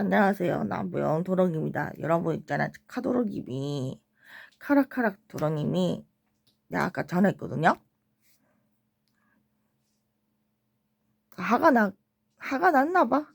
안녕하세요. 남부영 도롱입니다. 여러분 있잖아. 카도로님이 카락카락 도롱님이 내가 아까 전화했거든요. 화가 나 화가 났나 봐.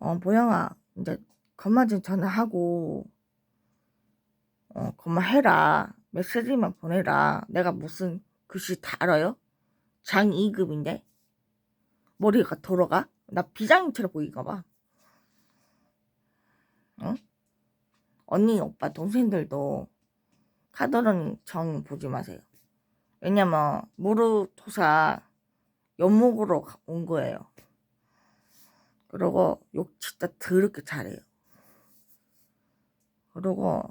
어 보영아 이제 그만 좀 전화하고 어 그만 해라. 메시지만 보내라. 내가 무슨 글씨 다 알아요? 장 2급인데 머리가 돌아가? 나 비장처럼 보이가 봐. 언니, 오빠, 동생들도 카더런 정 보지 마세요. 왜냐면 무르토사 연목으로 온 거예요. 그리고 욕 진짜 더럽게 잘해요. 그리고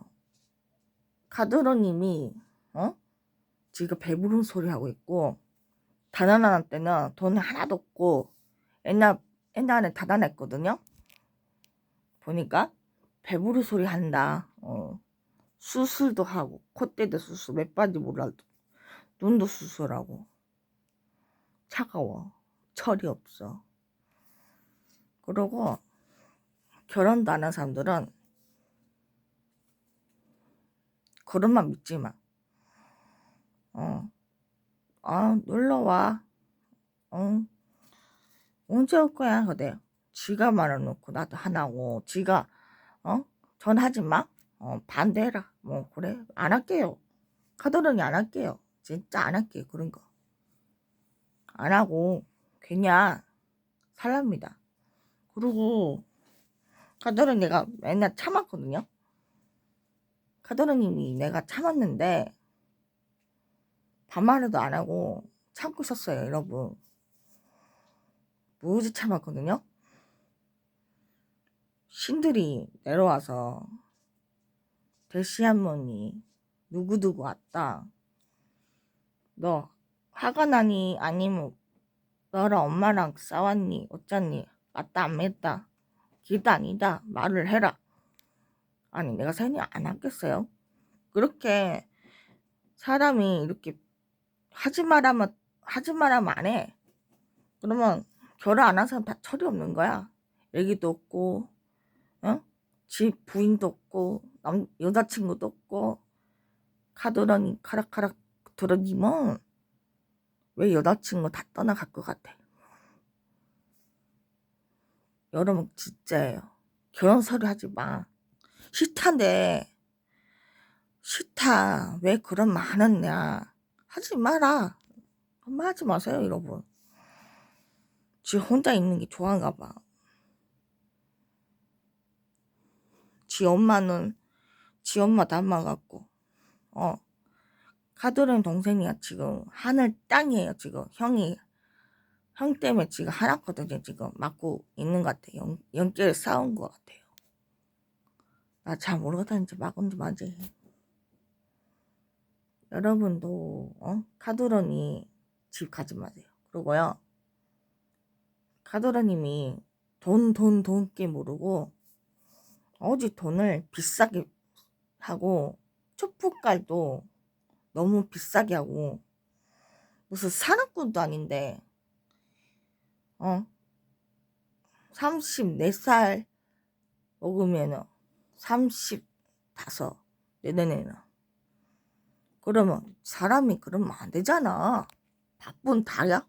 카드로님이 어? 지금 배부른 소리 하고 있고 다나나 때는 돈 하나도 없고 옛날 옛날에 다단했거든요. 보니까 배부르 소리 한다. 어. 수술도 하고 콧대도 수술 몇 바지 몰라도 눈도 수술하고 차가워 철이 없어. 그러고 결혼도 안 한 사람들은 그런만 믿지 마. 어. 아, 놀러 와. 응. 언제 올 거야? 그래. 지가 말해놓고 나도 하나고, 지가, 어? 전 하지 마. 어, 반대해라. 뭐, 그래. 안 할게요. 카드론이 안 할게요. 진짜 안 할게요. 그런 거. 안 하고, 그냥, 살랍니다. 그리고, 카드론 내가 맨날 참았거든요. 카드론님이 내가 참았는데, 반말도 안 하고 참고 있었어요, 여러분. 무지 참았거든요. 신들이 내려와서 대시 할머니 누구누구 왔다. 너 화가 나니 아니면 너랑 엄마랑 싸웠니 어쩌니 왔다 안 했다 기다 아니다 말을 해라. 아니 내가 생이 안 하겠어요. 그렇게 사람이 이렇게 하지 말하면 하지 말하면 안 해. 그러면 결혼 안 한 사람 다 철이 없는 거야. 애기도 없고, 어? 집 부인도 없고, 남 여자친구도 없고, 카드러니 카락카락 들어니면 왜 여자친구 다 떠나갈 것 같아? 여러분 진짜예요. 결혼 서류 하지 마. 싫다인데 싫다. 왜 그런 말 하느냐. 하지 마라. 엄마 하지 마세요, 여러분. 지 혼자 있는 게 좋아한가 봐. 지 엄마는 지 엄마 닮아갖고, 어. 카드른 동생이야, 지금. 하늘 땅이에요, 지금. 형이, 형 때문에 지금 하나거든요, 지금. 맞고 있는 것 같아요. 연, 연결 싸운 것 같아요. 나 잘 모르겠다는지 막은지 맞지. 여러분도, 어? 카드론이 집 가지 마세요. 그리고요. 카드라님이 돈, 돈, 돈께 모르고 어지 돈을 비싸게 하고 촛불깔도 너무 비싸게 하고 무슨 사랑꾼도 아닌데 어 34살 먹으면은 35 내년에는 그러면 사람이 그러면 안 되잖아 바쁜 다야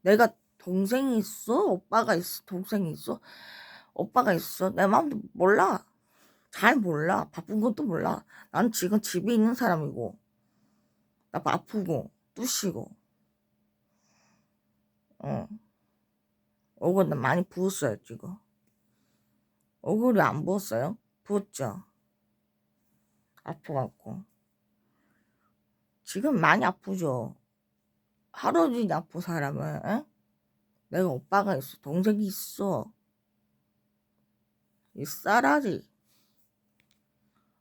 내가 동생이 있어? 오빠가 있어? 동생이 있어? 오빠가 있어? 내 마음도 몰라. 잘 몰라. 바쁜 것도 몰라. 난 지금 집에 있는 사람이고, 나 아프고, 뚜시고, 어. 얼굴 나 많이 부었어요, 지금. 얼굴이 안 부었어요? 부었죠? 아파갖고. 지금 많이 아프죠? 하루 종일 아픈 사람은, 에? 내가 오빠가 있어, 동생이 있어. 이 싸라지.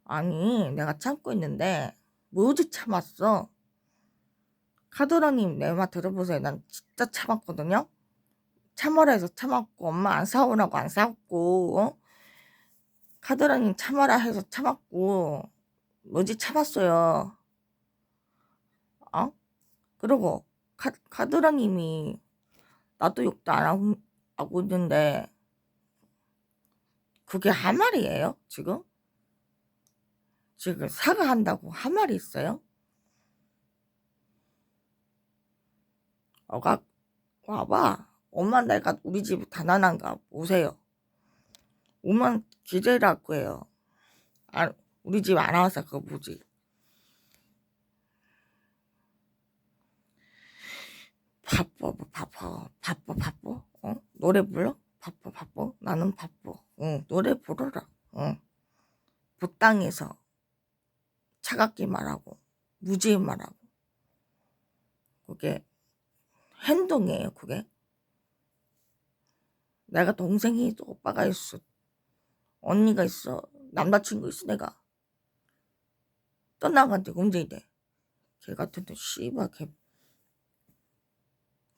아니, 내가 참고 있는데, 뭐지 참았어? 카드라님, 내 말 들어보세요. 난 진짜 참았거든요? 참아라 해서 참았고, 엄마 안 싸우라고 안 싸웠고, 어? 카드라님 참아라 해서 참았고, 뭐지 참았어요. 어? 그리고, 카, 카드라님이 나도 욕도 안 하고 있는데 그게 한 말이에요, 지금? 지금 사과한다고 한 말이 있어요? 어가, 와봐. 엄마 내가 우리 집 가난한가 오세요. 오만 기재할 거예요. 아, 우리 집 안 와서 그거 보지. 바빠, 바빠, 바빠, 바빠. 어? 노래 불러? 바빠, 바빠. 나는 바빠. 응, 노래 부르라. 응. 부땅에서 차갑게 말하고, 무지해 말하고. 그게 행동이에요, 그게. 내가 동생이 있어, 오빠가 있어, 언니가 있어, 남자친구 있어, 내가. 떠나간 지 언제 돼? 걔 같은 데, 씨발, 걔.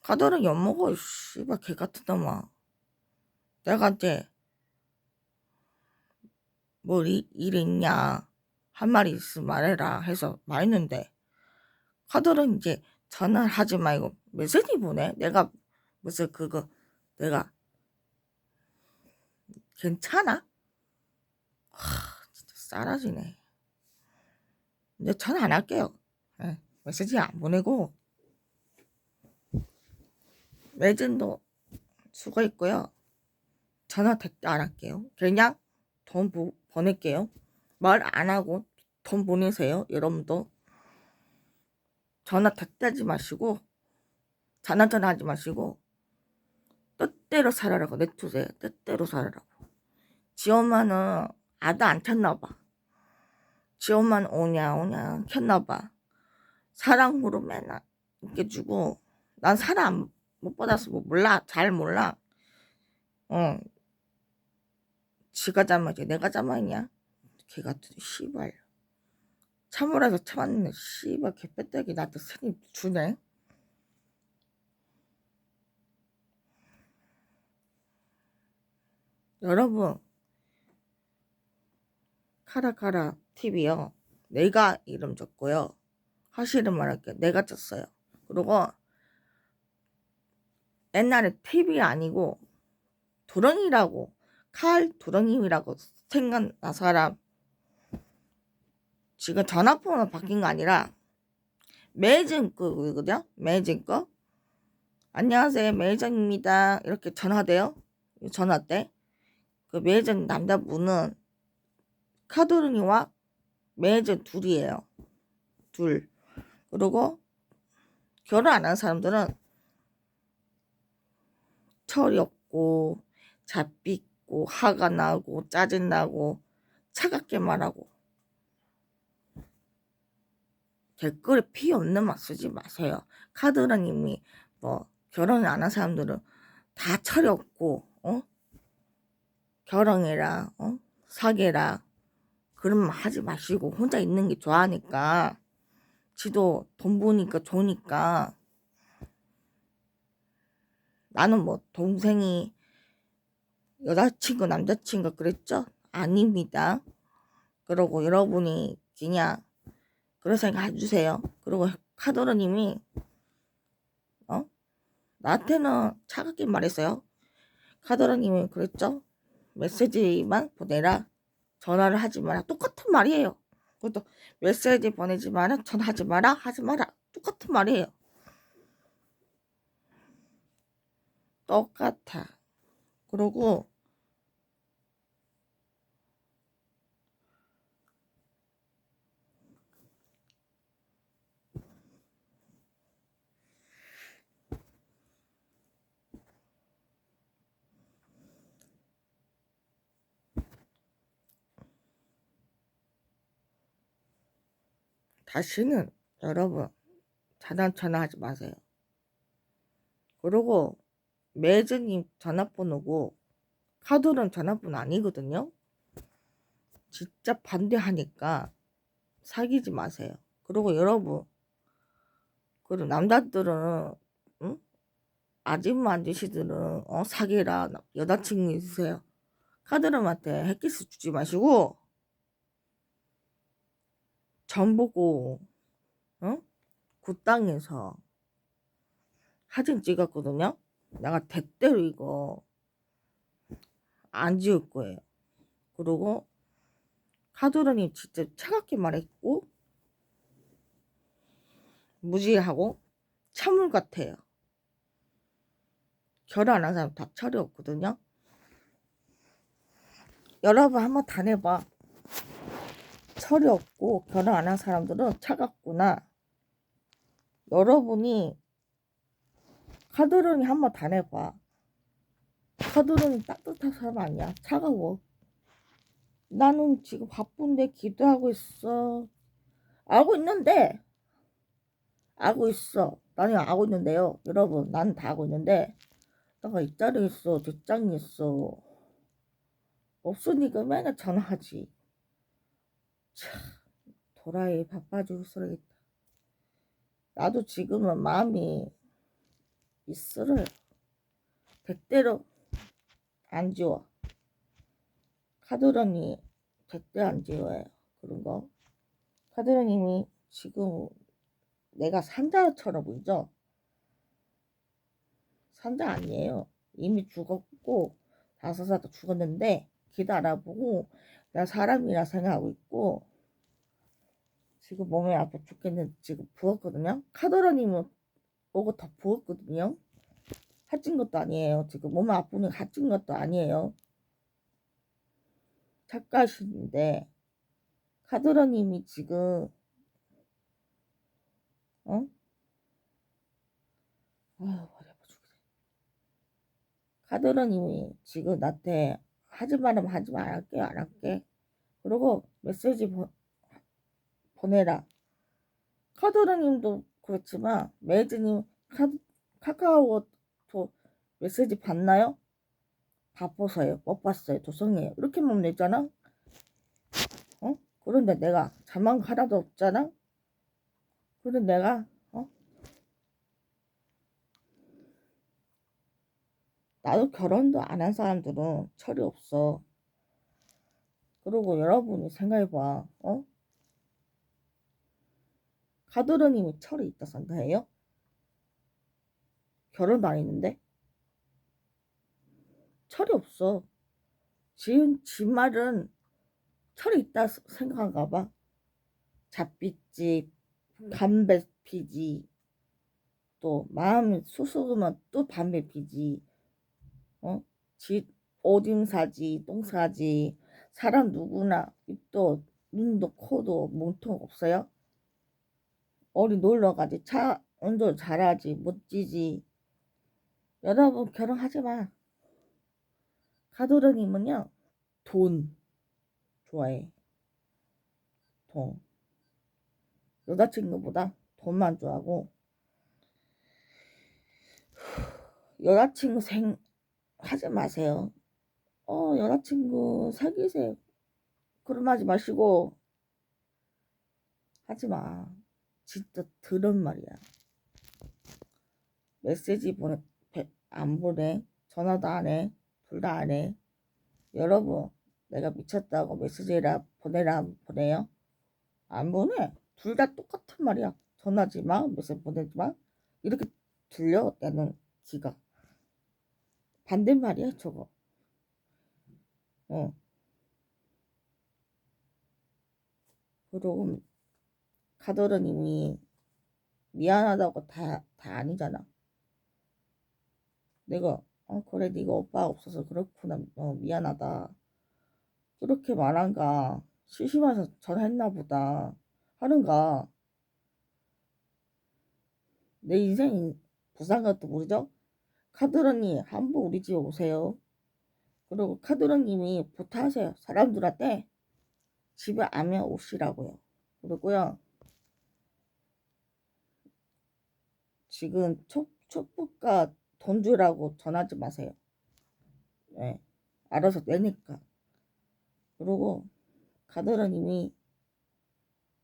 가더라 엿먹어, 씨발, 걔 같은 놈아. 내가 이제, 뭐, 일, 일 있냐, 한 말이 있으면 말해라 해서 말했는데, 카드는 이제 전화를 하지 말고 메시지 보내. 내가 무슨 그거, 내가, 괜찮아? 하, 진짜 싸라지네. 이제 전화 안 할게요. 예, 메시지 안 보내고, 매진도 수고했고요. 전화 택도 안 할게요. 그냥 돈 보, 보낼게요. 말 안 하고 돈 보내세요. 여러분도. 전화 택하지 마시고, 전화 전화 하지 마시고, 뜻대로 살아라고 내투세요. 뜻대로 살아라고. 지 엄마는 아도 안 켰나 봐. 지 엄마는 오냐, 오냐, 켰나 봐. 사랑으로 맨날 이렇게 주고, 난 사랑 못 받아서 뭐 몰라. 잘 몰라. 어. 지가 잘못이야. 내가 잘못이냐? 걔 같은 씨발. 참으라서 참았는데 씨발 걔 빼떼기 나한테 생이 주네. 여러분 카라카라 TV요. 내가 이름 줬고요. 사실은 말할게요. 내가 줬어요. 그리고 옛날에 TV 아니고 도렁이라고 칼 도렁이라고 생각나 사람 지금 전화번호 바뀐 거 아니라 매진 거거든요. 매진 거. 안녕하세요. 매진입니다. 이렇게 전화돼요. 전화 때. 그 매진 남자분은 카도르니와 매진 둘이에요. 둘. 그리고 결혼 안 한 사람들은 철이 없고 잡 있고 화가 나고 짜증 나고 차갑게 말하고. 댓글에 피 없는 말 쓰지 마세요. 카드라님이 뭐 결혼 안한 사람들은 다 없고 어? 결혼해라 어? 사귀라. 그런 말 하지 마시고 혼자 있는 게 좋아하니까. 지도 돈 버니까 좋으니까. 나는 뭐 동생이 여자친구 남자친구 그랬죠? 아닙니다. 그러고 여러분이 그냥 그런 생각 해주세요. 그리고 카도르님이 어 나한테는 차갑게 말했어요. 카도르님이 그랬죠? 메시지만 보내라. 전화를 하지 마라. 똑같은 말이에요. 그것도 메시지 보내지 마라. 전화하지 마라. 하지 마라. 똑같은 말이에요. 똑같아. 그러고 다시는 여러분 자단 전화하지 마세요. 그리고 매즈님 전화번호고 카드는 전화번호 아니거든요. 진짜 반대하니까 사귀지 마세요. 그리고 여러분 그리고 남자들은 응? 아줌마 아저씨들은 어 사귀라 여자친구 있으세요. 카드름한테 햇기스 주지 마시고 전 보고 어? 그 땅에서 사진 찍었거든요. 내가 대대로 이거 안 지울 거예요. 그리고 카드론이 진짜 차갑게 말했고 무지하고 참물 같아요. 결혼 안 한 사람 다 철이 없거든요. 여러분 한번 다녀봐. 철이 없고 결혼 안 한 사람들은 차갑구나. 여러분이 카드론이 한번 다녀봐. 카드론이 따뜻한 사람 아니야. 차가워. 나는 지금 바쁜데 기도하고 있어. 알고 있는데, 알고 있어. 나는 알고 있는데요. 여러분, 나는 다 알고 있는데, 내가 이 자리에 있어. 뒷장에 있어. 없으니까 맨날 전화하지. 참, 도라이 바빠 죽겠어. 나도 지금은 마음이 있으래요. 백대로 안 지워. 카드런이 백대 안 지워요. 그런 거. 카드런님이 지금 내가 산자처럼 보이죠? 산자 아니에요. 이미 죽었고 다섯 살도 죽었는데 기도 알아보고 나 사람이라 생각하고 있고 지금 몸이 아파 죽겠는데 지금 부었거든요. 카드런님은 오고 다 부었거든요. 하찐 것도 아니에요. 지금 몸이 아프니 하찐 것도 아니에요. 착가하시는데 카드러님이 지금 어? 아유 머리 아파 죽겠네. 카드러님이 지금 나한테 하지 말으면 하지 마. 안 할게. 그리고 메시지 보, 보내라. 카드러님도 그렇지만 메이드님 카, 카카오 또 메시지 봤나요? 바빠서요. 못 봤어요. 도성이에요. 이렇게만 되잖아. 어? 그런데 내가 자만 하나도 없잖아. 그런데 내가 어? 나도 결혼도 안 한 사람들은 철이 없어. 그리고 여러분이 생각해봐. 어? 가드러님이 철이 있다 생각해요? 결혼도 안 했는데? 철이 없어. 지은 지 말은 철이 있다 생각한가 봐. 잡빗집, 담배 피지, 또 마음이 수수그면 또 담배 피지, 어? 지 오줌 사지, 똥 사지, 사람 누구나 입도 눈도 코도 몸통 없어요? 어디 놀러 가지, 차 운전 잘하지, 못지지. 여러분 결혼하지 마. 가도르님은요, 돈 좋아해. 돈. 여자친구보다 돈만 좋아하고, 여자친구 생, 하지 마세요. 어, 여자친구 사귀세요. 그럼 하지 마시고, 하지 마. 진짜 들은 말이야. 메시지 보내, 안 보내. 전화도 안 해. 둘 다 안 해. 여러분, 내가 미쳤다고 메시지라 보내라 보내요? 안 보내. 둘 다 똑같은 말이야. 전화지 마, 메시지 보내지 마. 이렇게 들려, 나는 기가. 반대말이야, 저거. 어. 그리고 카더러님이 미안하다고 다, 다 아니잖아. 내가 어 그래 네가 오빠가 없어서 그렇구나 어 미안하다 그렇게 말한가 심심해서 전화했나 보다 하는가 내 인생 부산 것도 모르죠 카드런님 한번 우리 집에 오세요 그리고 카드런님이 부탁하세요 사람들한테 집에 아면 오시라고요 그리고요 지금 촉, 촉부가 돈 주라고 전하지 마세요. 네, 알아서 내니까. 그리고 가드러님이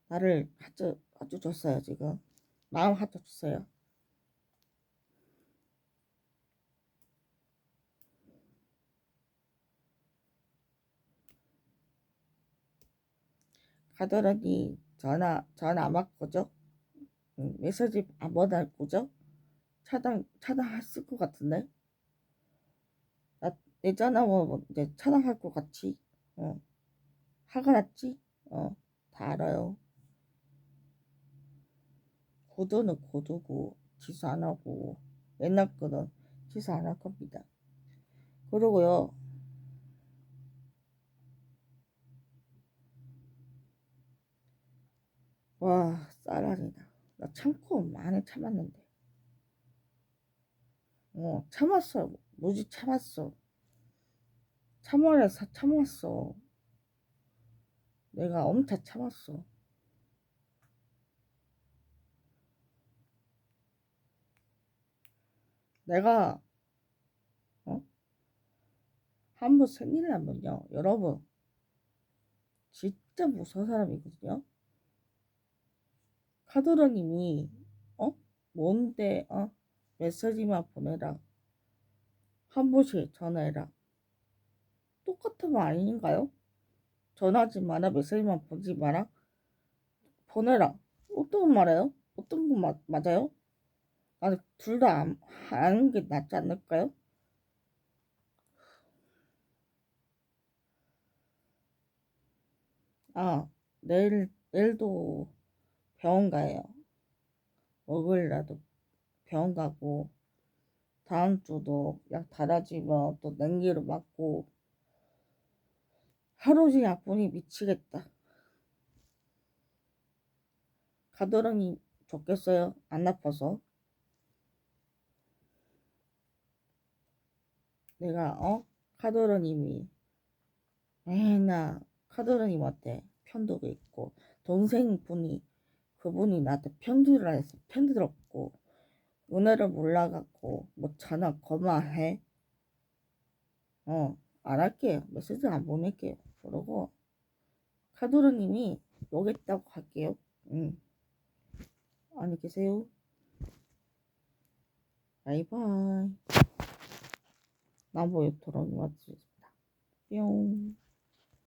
나를 하쳐, 하쳐 줬어요, 지금. 마음 하쳐 줬어요. 가더라니 전화 전화 안 받고죠? 응, 메시지 안 받을 거죠? 차단 차단했을 것 같은데 나내 전화 뭐 이제 차단할 것 같지 어. 화가 났지? 어, 다 알아요. 고도는 고도고, 취소 안 하고, 옛날 거는 취소 안 할 겁니다. 그러고요, 와, 쌀알이다. 나 참고 많이 참았는데. 어, 참았어. 무지 참았어. 참아서 참았어. 내가 엄청 참았어. 내가, 어? 한 번 생일 나면요, 여러분, 진짜 무서운 사람이거든요. 카드로님이, 어? 뭔데, 어? 메시지만 보내라. 한 번씩 전화해라. 똑같은 말 아닌가요? 전화하지 마라, 메시지만 보지 마라. 보내라. 어떤 거 말해요? 어떤 거 마, 맞아요? 아니, 둘다안 하는 게 낫지 않을까요? 아, 내일, 내일도 병원 가요. 월요일이라도 병원 가고, 다음 주도 약 달아지면 또 냉기로 맞고, 하루 종일 약분이 미치겠다. 가더라니 좋겠어요. 안 아파서. 내가, 어? 카더러님이 맨날 카더러님한테 편도가 있고, 동생분이, 그분이 나한테 편들라 해서 편들었고, 은혜를 몰라갖고, 뭐 전화 거만해? 어, 안 할게요. 메시지 안 보낼게요. 그러고, 카더러님이 여기 있다고 할게요. 응. 안녕히 계세요. 바이바이. 나보에 돌아오니 왔습니다. 뿅.